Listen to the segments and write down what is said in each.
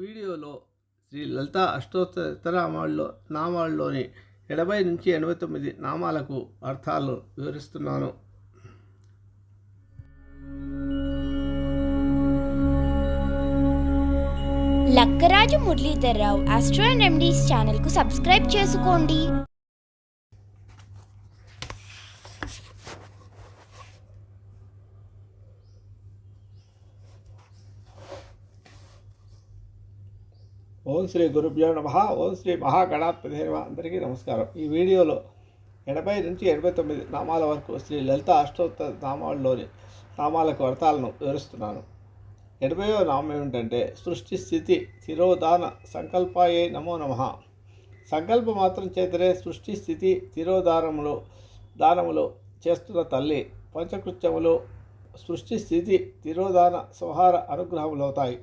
వీడియోలో శ్రీ లలిత అష్టోత్తరామాల్లో నామాల్లోని ఎనభై నుంచి ఎనభై తొమ్మిది నామాలకు అర్థాలు వివరిస్తున్నాను. Lakkaraju Muralidhar Rao astro and ends ఛానల్కు సబ్స్క్రైబ్ చేసుకోండి. ఓం శ్రీ గురుభ్యో నమ. ఓం శ్రీ మహాగణాధిపతి నమ. అందరికీ నమస్కారం. ఈ వీడియోలో ఎనభై నుంచి ఎనభై తొమ్మిది నామాల వరకు శ్రీ లలిత అష్టోత్తర నామాల్లోని నామాలకు అర్థాలను వివరిస్తున్నాను. ఎనభైవ నామం ఏమిటంటే సృష్టి స్థితి తిరోధాన సంకల్పాయే నమో నమ. సంకల్ప మాత్రం చేతనే సృష్టి స్థితి తిరోధానములు దానములు చేస్తున్న తల్లి పంచకృత్యములు సృష్టి స్థితి తిరోధాన సంహార అనుగ్రహములవుతాయి.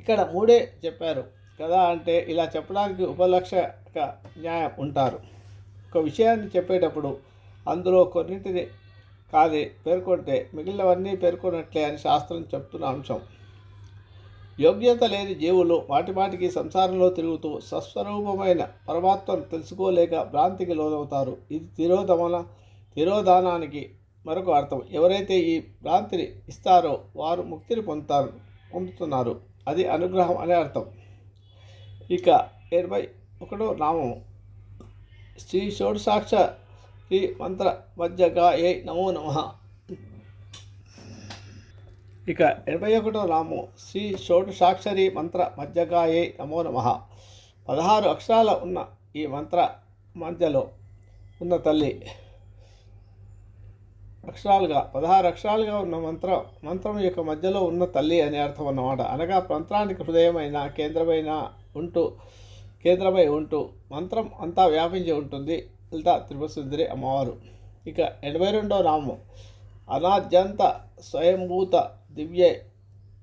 ఇక్కడ మూడే చెప్పారు కదా అంటే ఇలా చెప్పడానికి ఉపలక్షక న్యాయం ఉంటారు. ఒక విషయాన్ని చెప్పేటప్పుడు అందులో కొన్నింటిని కాది పేర్కొంటే మిగిలినవన్నీ పేర్కొన్నట్లే అని శాస్త్రం చెప్తున్న అంశం. యోగ్యత లేని జీవులు మాటి మాటికి సంసారంలో తిరుగుతూ సస్వరూపమైన పరమాత్మను తెలుసుకోలేక భ్రాంతికి లోనవుతారు. ఇది తిరోధమన తిరోధానానికి మరొక అర్థం. ఎవరైతే ఈ భ్రాంతిని ఇస్తారో వారు ముక్తిని పొందుతారు పొందుతున్నారు. అది అనుగ్రహం అనే అర్థం. ఇక ఎనభై ఒకటో నామము శ్రీ షోడసాక్ష శ్రీ మంత్ర మధ్యగా ఏ నమో నమ. ఇక ఎనభై ఒకటో నామం. శ్రీ షోడసాక్షరి మంత్ర మధ్యగా ఏ నమో నమ. పదహారు అక్షరాల ఉన్న ఈ మంత్ర మధ్యలో ఉన్న తల్లి అక్షరాలుగా పదహారు అక్షరాలుగా ఉన్న మంత్రం మంత్రం యొక్క మధ్యలో ఉన్న తల్లి అనే అర్థం అన్నమాట. అనగా మంత్రానికి హృదయమైన కేంద్రమైన ఉంటూ కేంద్రమై ఉంటూ మంత్రం అంతా వ్యాపించి ఉంటుంది. లలిత త్రిపురసుందరి అమ్మవారు. ఇక ఎనభై రెండో నామం. అనాద్యంత స్వయంభూత దివ్య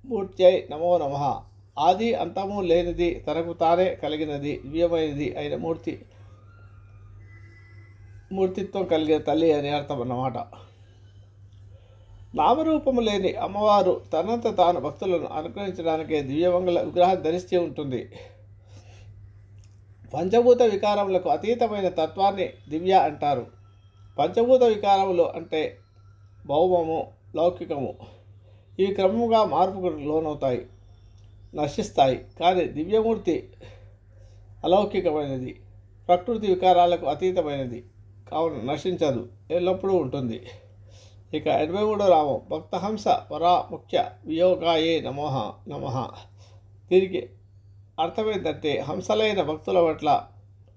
మూర్త్యై నమో నమ. ఆది అంతము లేనిది తనకు తానే కలిగినది దివ్యమైనది అయిన మూర్తి మూర్తిత్వం కలిగిన తల్లి అనే అర్థం అన్నమాట. నామరూపము లేని అమ్మవారు తనంత తాను భక్తులను అనుగ్రహించడానికే దివ్యమంగళ విగ్రహం ధరిస్తూ ఉంటుంది. పంచభూత వికారములకు అతీతమైన తత్వాన్ని దివ్య అంటారు. పంచభూత వికారములు అంటే భౌమము లౌకికము. ఈ క్రమముగా మార్పుకు లోనవుతాయి నశిస్తాయి. కానీ దివ్యమూర్తి అలౌకికమైనది ప్రకృతి వికారాలకు అతీతమైనది. కావున నశించదు ఎల్లప్పుడూ ఉంటుంది. ఇక ఎనభై మూడో రామం. భక్తహంస పరా ముఖ్య వియోగాయే నమోహ నమ. దీనికి అర్థమైందంటే హంసలైన భక్తుల పట్ల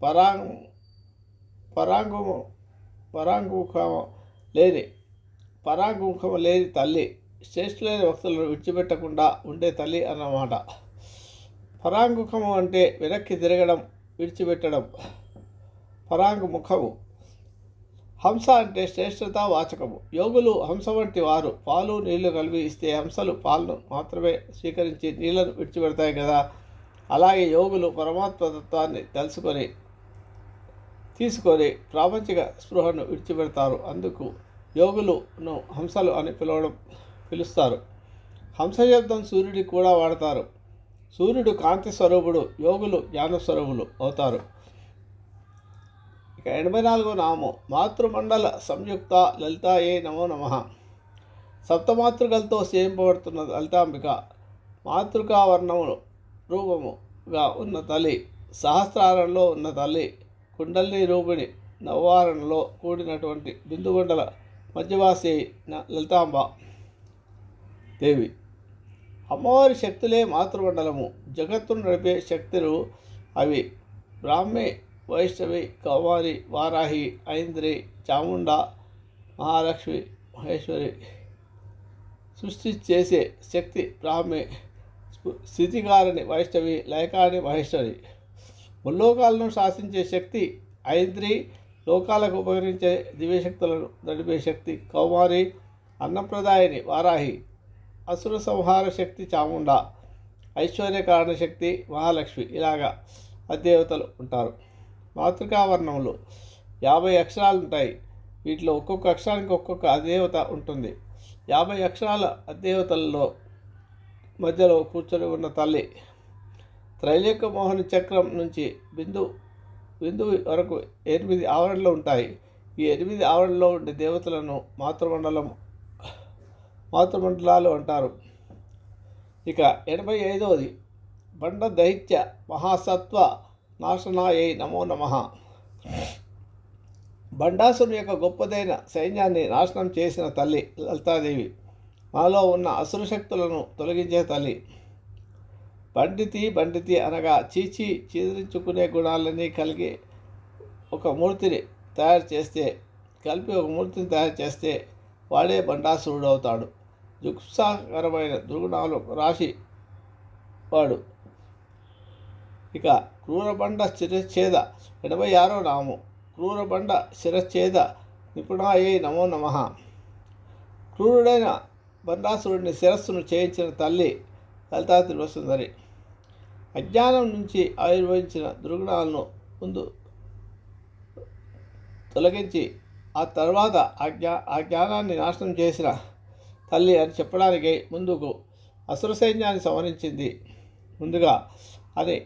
పరాంగ్ పరాంగుము పరాంగుఖము లేని పరాంగుఖము లేని తల్లి శ్రేష్ఠులైన భక్తులను విడిచిపెట్టకుండా ఉండే తల్లి అన్నమాట. పరాంగుఖము అంటే వెనక్కి తిరగడం విడిచిపెట్టడం. పరాంగుముఖము హంస అంటే శ్రేష్ఠత వాచకము. యోగులు హంస వంటి వారు. పాలు నీళ్ళు కలిపి ఇస్తే హంసలు పాలను మాత్రమే స్వీకరించి నీళ్ళను విడిచిపెడతాయి కదా. అలాగే యోగులు పరమాత్మ తత్వాన్ని తెలుసుకొని తీసుకొని ప్రాపంచిక స్పృహను విడిచిపెడతారు. అందుకు యోగులను హంసలు అని పిలవడం పిలుస్తారు. హంస శబ్దం సూర్యుడికి కూడా వాడతారు. సూర్యుడు కాంతి స్వరూపుడు యోగులు జ్ఞాన స్వరూపులు అవుతారు. ఇక ఎనభై నాలుగో నామం. మాతృమండల సంయుక్త లలితాయే నమో నమ. సప్తమాతృకలతో సేవింపబడుతున్న లలితాంబిక మాతృకావర్ణము రూపముగా ఉన్న తల్లి సహస్రారంలో ఉన్న తల్లి కుండలిని రూపిణి నవ్వారణలో కూడినటువంటి బిందుగుండల మధ్యవాసి అయిన లలితాంబ దేవి. అమ్మవారి శక్తులే మాతృమండలము. జగత్తును నడిపే శక్తులు అవి. బ్రాహ్మే వైష్ణవి కౌమారి వారాహి ఐంద్రి చాముండ మహాలక్ష్మి మహేశ్వరి సృష్టి చేసే శక్తి బ్రాహ్మి. స్థితికారిణి వైష్ణవి లయకాని మహేశ్వరి. ముల్లోకాలను శాసించే శక్తి ఐంద్రి లోకాలకు ఉపకరించే దివ్యశక్తులను నడిపే శక్తి కౌమారి అన్నప్రదాయని వారాహి అసుర సంహార శక్తి చాముండ ఐశ్వర్యకారణ శక్తి మహాలక్ష్మి. ఇలాగా అధ్యవతలు ఉంటారు. మాతృకావరణంలో యాభై అక్షరాలు ఉంటాయి వీటిలో ఒక్కొక్క అక్షరానికి ఒక్కొక్క అదేవత ఉంటుంది. యాభై అక్షరాల అదేవతలలో మధ్యలో కూర్చొని ఉన్న తల్లి త్రైలేక మోహన చక్రం నుంచి బిందు బిందు వరకు ఎనిమిది ఆవరణలు ఉంటాయి. ఈ ఎనిమిది ఆవరణలో ఉండే దేవతలను మాతృమండలం మాతృమండలాలు అంటారు. ఇక ఎనభై ఐదవది బండ దైత్య మహాసత్వ నాశనాయై నమో నమ. బండాసుని యొక్క గొప్పదైన సైన్యాన్ని నాశనం చేసిన తల్లి లలితాదేవి. మాలో ఉన్న అసురు శక్తులను తొలగించే తల్లి. పండితి బండితి అనగా చీచి చీదరించుకునే గుణాలన్నీ కలిగి ఒక మూర్తిని తయారు చేస్తే కలిపి ఒక మూర్తిని తయారు చేస్తే వాడే బండాసురుడు అవుతాడు జుక్సాకరమైన దుర్గుణాలు రాశి వాడు. ఇక క్రూరబండ శిరచ్ఛేద ఎనభై ఆరో నామం క్రూరబండ శిరచ్ఛేద నిపుణాయే నమో నమ. క్రూరుడైన బండాసురుడిని శిరస్సును చేయించిన తల్లి లలితా త్రివసుందరి అజ్ఞానం నుంచి ఆవిర్భవించిన దుర్గుణాలను ముందు తొలగించి ఆ తర్వాత ఆ జ్ఞా ఆ జ్ఞానాన్ని నాశనం చేసిన తల్లి అని చెప్పడానికి ముందుకు అసుర సైన్యాన్ని సంహరించింది. ముందుగా అని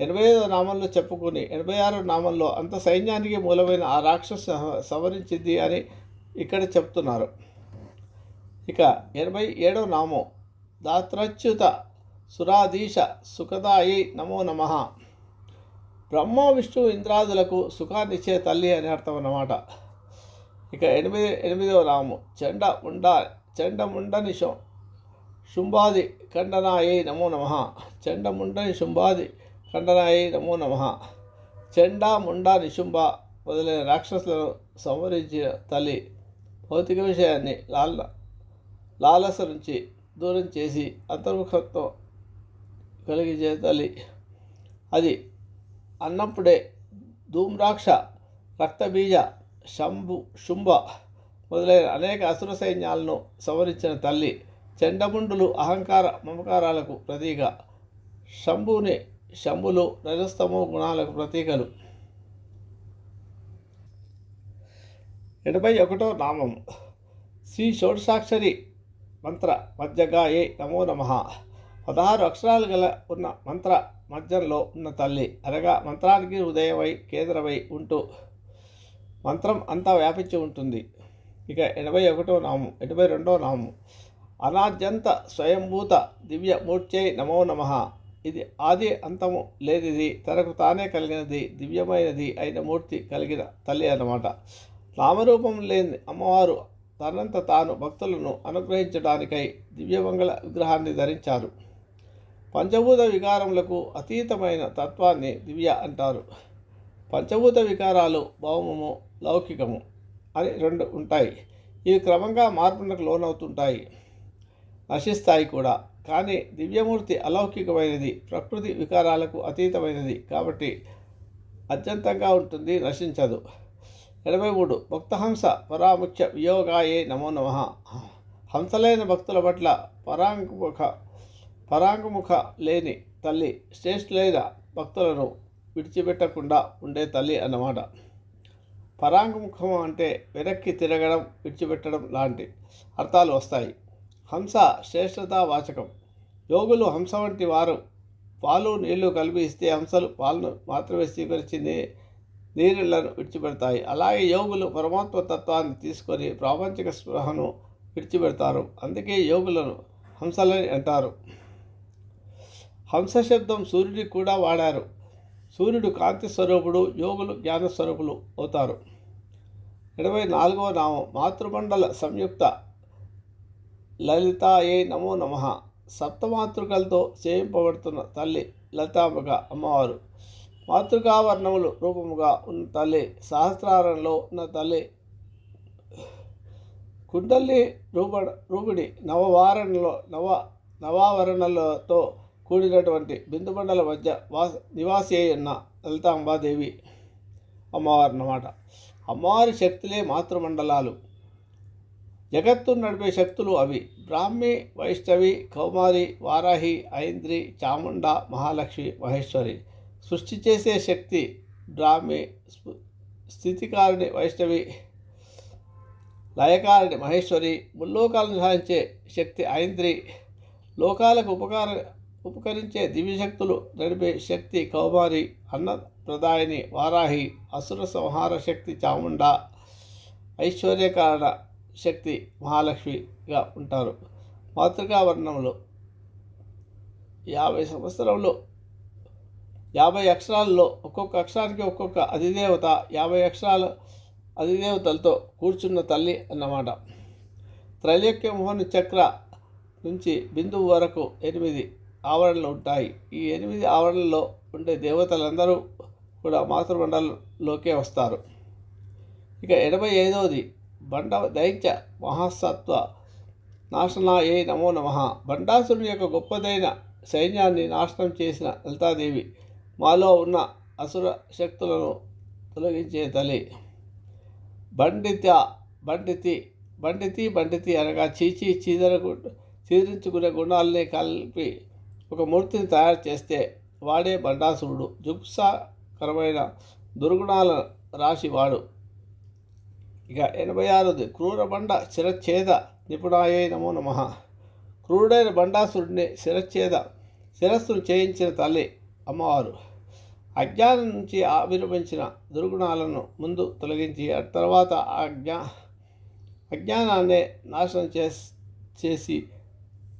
ఎనభై ఐదో నామంలో చెప్పుకుని ఎనభై ఆరో నామంలో అంత సైన్యానికి మూలమైన ఆ రాక్షసు సవరించింది అని ఇక్కడ చెప్తున్నారు. ఇక ఎనభై ఏడవ నామం దాత్రచ్యుత సురాధీశ సుఖదాయి నమో నమ. బ్రహ్మ విష్ణు ఇంద్రాదులకు సుఖాన్నిచ్చే తల్లి అని అర్థం అన్నమాట. ఇక ఎనిమిది ఎనిమిదవ నామం చండ ఉండ చండముండని శుంభాది ఖండనాయై నమో నమ. చండముండని శుంభాది ఖండనాయి నమో నమ. చెండా ముండ నిశుంభ మొదలైన రాక్షసులను సంహరించిన తల్లి భౌతిక విషయాన్ని లాల లాలస నుంచి దూరం చేసి అంతర్ముఖత్వం కలిగించే తల్లి. అది అన్నప్పుడే ధూమ్రాక్ష రక్తబీజ శంభు శుంభ మొదలైన అనేక అసుర సైన్యాలను సంవరించిన తల్లి. చెండముండులు అహంకార మమకారాలకు ప్రతీక. శంభుని శంభులు రజస్తమో గుణాలకు ప్రతీకలు. ఎనభై ఒకటో నామం శ్రీ షోడశాక్షరి మంత్ర మధ్యగా ఏ నమో నమ. పదహారు అక్షరాలు గల ఉన్న మంత్ర మధ్యంలో ఉన్న తల్లి అనగా మంత్రానికి హృదయమై కేంద్రమై ఉంటూ మంత్రం అంతా వ్యాపించి ఉంటుంది. ఇక ఎనభై ఒకటో నామం ఎనభై రెండో నామం అనాద్యంత స్వయంభూత దివ్య మూర్చై నమో నమ. ఇది ఆది అంతము లేనిది తనకు తానే కలిగినది దివ్యమైనది అయిన మూర్తి కలిగిన తల్లి అన్నమాట. నామరూపం లేని అమ్మవారు తనంత తాను భక్తులను అనుగ్రహించడానికై దివ్యమంగళ విగ్రహాన్ని ధరించారు. పంచభూత వికారములకు అతీతమైన తత్వాన్ని దివ్య అంటారు. పంచభూత వికారాలు భౌమము లౌకికము అని రెండు ఉంటాయి. ఇవి క్రమంగా మార్పులకు లోనవుతుంటాయి. నశిస్తాయి కూడా. కానీ దివ్యమూర్తి అలౌకికమైనది ప్రకృతి వికారాలకు అతీతమైనది కాబట్టి అత్యంతంగా ఉంటుంది నశించదు. ఎనభై మూడు. భక్తహంస పరాముఖ్య వియోగాయే నమో నమ. హంసలైన భక్తుల పట్ల పరాంగుముఖ పరాంగుముఖ లేని తల్లి శ్రేష్ఠులైన భక్తులను విడిచిపెట్టకుండా ఉండే తల్లి అన్నమాట. పరాంగుముఖం అంటే వెనక్కి తిరగడం విడిచిపెట్టడం లాంటి అర్థాలు వస్తాయి. హంస శ్రేష్టతా వాచకం. యోగులు హంస వంటి వారు. పాలు నీళ్ళు కలిపి ఇస్తే హంసలు పాలను మాత్రమే స్వీకరించి నీరులను విడిచిపెడతాయి. అలాగే యోగులు పరమాత్మ తత్వాన్ని తీసుకొని ప్రాపంచిక స్పృహను విడిచిపెడతారు. అందుకే యోగులను హంసలని అంటారు. హంస శబ్దం సూర్యుడికి కూడా వాడారు. సూర్యుడు కాంతి స్వరూపుడు యోగులు జ్ఞాన స్వరూపులు అవుతారు. ఇరవై నాలుగవ నామం మాతృమండల సంయుక్త లలితాయే నమో నమ. సప్తమాతృకలతో చేయింపబడుతున్న తల్లి లలితాంబిక అమ్మవారు. మాతృకావర్ణములు రూపముగా ఉన్న తల్లి సహస్రారంలో ఉన్న తల్లి కుండలి రూప రూపిణి నవవారణలో నవ నవావరణలతో కూడినటువంటి బిందుమండల మధ్య వాస నివాసి అయి ఉన్న లలితాంబాదేవి అమ్మవారు అన్నమాట. అమ్మవారి శక్తులే మాతృమండలాలు. జగత్తును నడిపే శక్తులు అవి. బ్రాహ్మి వైష్ణవి కౌమారి వారాహి ఐంద్రి చాముండ మహాలక్ష్మి మహేశ్వరి. సృష్టి చేసే శక్తి బ్రాహ్మి స్థితికారిణి వైష్ణవి లయకారిణి మహేశ్వరి ముల్లోకాలను సాధించే శక్తి ఐంద్రి లోకాలకు ఉపకార ఉపకరించే దివ్యశక్తులు నడిపే శక్తి కౌమారి అన్న ప్రదాయని వారాహి అసుర సంహార శక్తి చాముండ ఐశ్వర్యకారణ శక్తి మహాలక్ష్మిగా ఉంటారు. మాతృకా వర్ణంలో యాభై సంవత్సరంలో యాభై అక్షరాల్లో ఒక్కొక్క అక్షరానికి ఒక్కొక్క అధిదేవత యాభై అక్షరాలు అధిదేవతలతో కూర్చున్న తల్లి అన్నమాట. త్రైలోక్య మోహన్ చక్ర నుంచి బిందువు వరకు ఎనిమిది ఆవరణలు ఉంటాయి. ఈ ఎనిమిది ఆవరణల్లో ఉండే దేవతలందరూ కూడా మాతృమండలంలోకే వస్తారు. ఇక ఎనభై ఐదవది బండ దైత్య మహాసత్వ. నాశనాయే నమో నమ. బండాసురుని యొక్క గొప్పదైన సైన్యాన్ని నాశనం చేసిన లలితాదేవి మాలో ఉన్న అసుర శక్తులను తొలగించే తల్లి. బండిత బండితి బండితి బండితి అనగా చీచి చీదరకు చీదరించుకునే గుణాలని కలిపి ఒక మూర్తిని తయారు చేస్తే వాడే బండాసురుడు. జుగుప్సాకరమైన దుర్గుణాల రాశివాడు ఇక ఎనభై ఆరుది. క్రూర బండ శిరచ్ఛేద నిపుణాయే నమో నమ. క్రూరుడైన బండాసురుడిని శిరచ్ఛేద శిరస్సును చేయించిన తల్లి అమ్మవారు. అజ్ఞానం నుంచి ఆవిర్భవించిన దుర్గుణాలను ముందు తొలగించి ఆ తర్వాత ఆ అజ్ఞా అజ్ఞానాన్ని నాశనం చే చేసి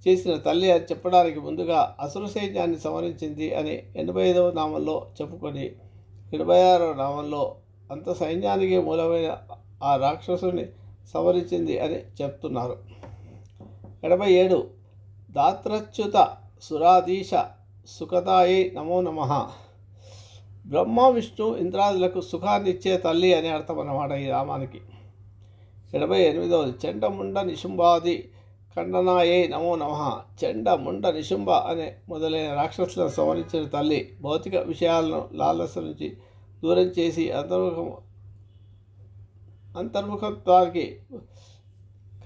చేసిన తల్లి అని చెప్పడానికి ముందుగా అసుర సైన్యాన్ని సంహరించింది అని ఎనభై ఐదవ నామంలో చెప్పుకొని ఎనభై ఆరవ నామంలో అంత సైన్యానికి మూలమైన ఆ రాక్షసుని సవరించింది అని చెప్తున్నారు. ఎనభై ఏడు. దాత్రచ్యుత సురాధీశ సుఖదాయే నమో నమ. బ్రహ్మ విష్ణు ఇంద్రాదులకు సుఖాన్ని ఇచ్చే తల్లి అని అర్థం అన్నమాట ఈ రామానికి. ఎనభై ఎనిమిదవది చెండముండ నిశుంభాది ఖండనాయే నమో నమ. చెండ ముండ అనే మొదలైన రాక్షసులను సంవరించిన తల్లి భౌతిక విషయాలను లాలస నుంచి దూరం చేసి అంతర్ముఖం అంతర్ముఖత్వానికి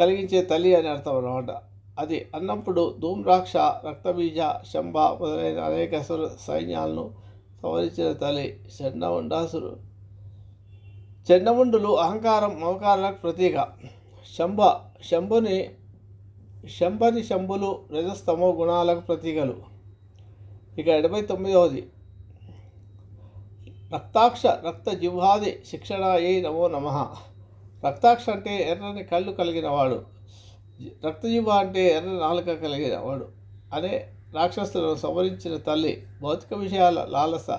కలిగించే తల్లి అని అర్థం అన్నమాట. అది అన్నప్పుడు ధూమ్రాక్ష రక్తబీజ శంభ మొదలైన అనేక సైన్యాలను సంవరించిన తల్లి చండముండాసురు చండముండులు అహంకారం మమకారాలకు ప్రతీక. శంభ శంభుని శంభని శంభులు రజస్తమో గుణాలకు ప్రతీకలు. ఇక ఎనభై తొమ్మిదవది. రక్తాక్ష రక్త జిహ్వాది శిక్షణ ఏ నమో నమ. రక్తాక్ష అంటే ఎర్రని కళ్ళు కలిగినవాడు రక్తజీవ అంటే ఎర్ర నాలుక కలిగినవాడు అనే రాక్షసులను సంవరించిన తల్లి భౌతిక విషయాల లాలస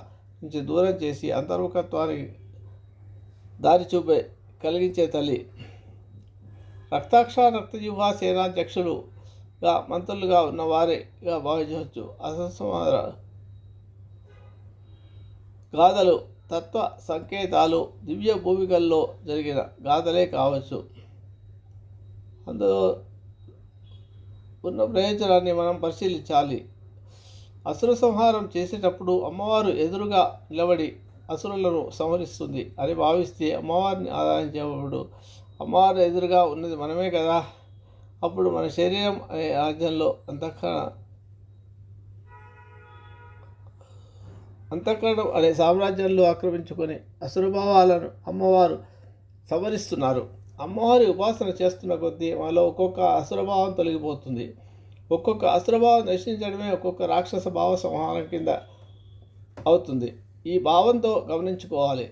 నుంచి దూరం చేసి అంతర్ముఖత్వానికి దారి చూపే కలిగించే తల్లి. రక్తాక్ష రక్తజీవ సేనాధ్యక్షులుగా మంత్రులుగా ఉన్న వారిగా భావించవచ్చు. అసంసమార గాథలు తత్వ సంకేతాలు దివ్య భూమికల్లో జరిగిన గాథలే కావచ్చు. అందులో ఉన్న ప్రయోజనాన్ని మనం పరిశీలించాలి. అసుర సంహారం చేసేటప్పుడు అమ్మవారు ఎదురుగా నిలబడి అసురులను సంహరిస్తుంది అని భావిస్తే అమ్మవారిని ఆరాధించేటప్పుడు అమ్మవారు ఎదురుగా ఉన్నది మనమే కదా? అప్పుడు మన శరీరం అనే రాజ్యంలో అంతఃకరణ అంతఃకరణం అనే సామ్రాజ్యంలో ఆక్రమించుకొని అసురభావాలను అమ్మవారు సంవరిస్తున్నారు. అమ్మవారి ఉపాసన చేస్తున్న కొద్దీ మాలో ఒక్కొక్క అసురభావం తొలగిపోతుంది. ఒక్కొక్క అసురభావం నశించడమే ఒక్కొక్క రాక్షస భావ సంహారం కింద అవుతుంది. ఈ భావంతో గమనించుకోవాలి.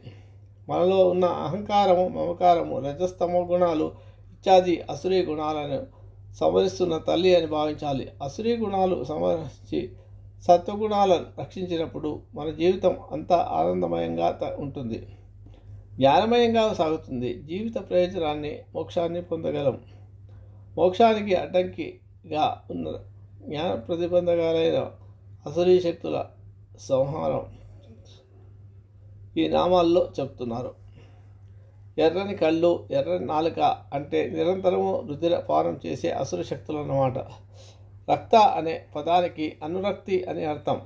మనలో ఉన్న అహంకారము మమకారము రజస్తమ గుణాలు ఇత్యాది అసురీ గుణాలను సంవరిస్తున్న తల్లి అని భావించాలి. అసురీ గుణాలు సంవరించి సత్వగుణాలను రక్షించినప్పుడు మన జీవితం అంతా ఆనందమయంగా త- ఉంటుంది. జ్ఞానమయంగా సాగుతుంది. జీవిత ప్రయోజనాన్ని మోక్షాన్ని పొందగలం. మోక్షానికి అడ్డంకిగా ఉన్న జ్ఞాన ప్రతిబంధకాలైన అసురీ శక్తుల సంహారం ఈ నామాల్లో చెప్తున్నారు. ఎర్రని కళ్ళు ఎర్రని నాలుక అంటే నిరంతరము రుద్ర పానం చేసే అసుర శక్తులు అన్నమాట రక్త అనే పదానికి అనురక్తి అని అర్థం.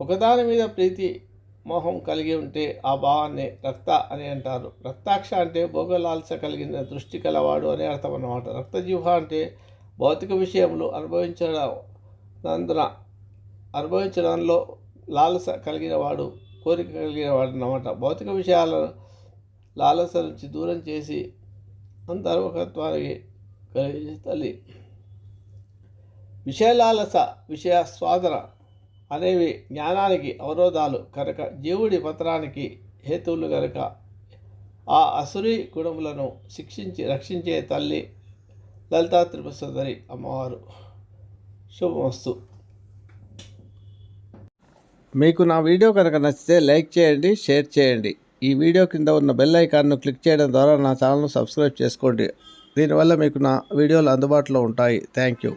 ఒకదాని మీద ప్రీతి మోహం కలిగి ఉంటే ఆ భావాన్ని రక్త అని అంటారు. రక్తాక్ష అంటే భోగలాల్స కలిగిన దృష్టి కలవాడు అనే అర్థం అన్నమాట. రక్తజీవ అంటే భౌతిక విషయంలో అనుభవించడం నందున అనుభవించడంలో లాలస కలిగిన వాడు కోరిక కలిగిన వాడు అన్నమాట. భౌతిక విషయాలను లాలస నుంచి దూరం చేసి అంతర్ముఖత్వానికి కలిగి తల్లి. విషయలాలస విషయ స్వాదన అనేవి జ్ఞానానికి అవరోధాలు కనుక జీవుడి పత్రానికి హేతువులు కనుక ఆ అసురి గుణములను శిక్షించి రక్షించే తల్లి లలితా త్రిపుసుందరి అమ్మవారు. శుభమస్తు. మీకు నా వీడియో కనుక నచ్చితే లైక్ చేయండి షేర్ చేయండి. ఈ వీడియో కింద ఉన్న బెల్ ఐకాన్ను క్లిక్ చేయడం ద్వారా నా ఛానల్ను సబ్స్క్రైబ్ చేసుకోండి. దీనివల్ల మీకు నా వీడియోలు అందుబాటులో ఉంటాయి. Thank you.